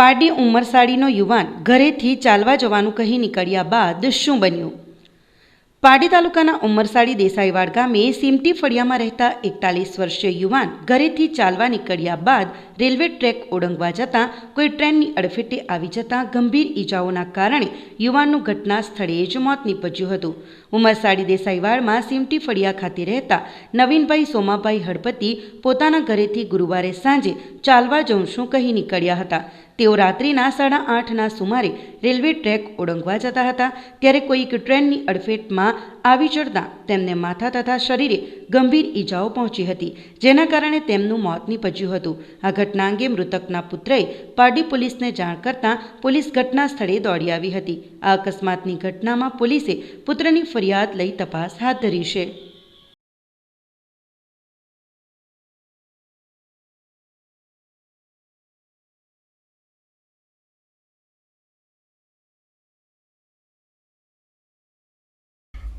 પારડી ઉંમરસાડીનો યુવાન ઘરેથી ચાલવા જવાનું કહી નીકળ્યા બાદ શું બન્યું? પારડી તાલુકાના ઉંમરસાડી દેસાઈવાડ ગામે સીમટી ફળિયામાં રહેતા એકતાલીસ વર્ષીય યુવાન ઘરેથી ચાલવા નીકળ્યા બાદ રેલવે ટ્રેક ઓળંગવા જતાં કોઈ ટ્રેનની અડફેટે આવી જતાં ગંભીર ઈજાઓના કારણે યુવાનનું ઘટના સ્થળે જ મોત નીપજ્યું હતું. ઉંમરસાડી દેસાઈવાડમાં સીમટી ફળિયા ખાતે રહેતા નવીનભાઈ સોમાભાઈ હળપતિ પોતાના ઘરેથી ગુરુવારે સાંજે ચાલવા જઉં છું કહી નીકળ્યા હતા. તેઓ રાત્રિના સાડા આઠના સુમારે રેલવે ટ્રેક ઓળંગવા જતા હતા. ત્યારે કોઈક ટ્રેનની અડફેટમાં આવી ચડતા તેમને માથા તથા શરીરે ગંભીર ઈજાઓ પહોંચી હતી, જેના કારણે તેમનું મોત નીપજ્યું હતું. આ ઘટના અંગે મૃતકના પુત્રએ પારડી પોલીસને જાણ કરતાં પોલીસ ઘટના સ્થળે દોડી આવી હતી. આ અકસ્માતની ઘટનામાં પોલીસે પુત્રની ફરિયાદ લઈ તપાસ હાથ ધરી છે.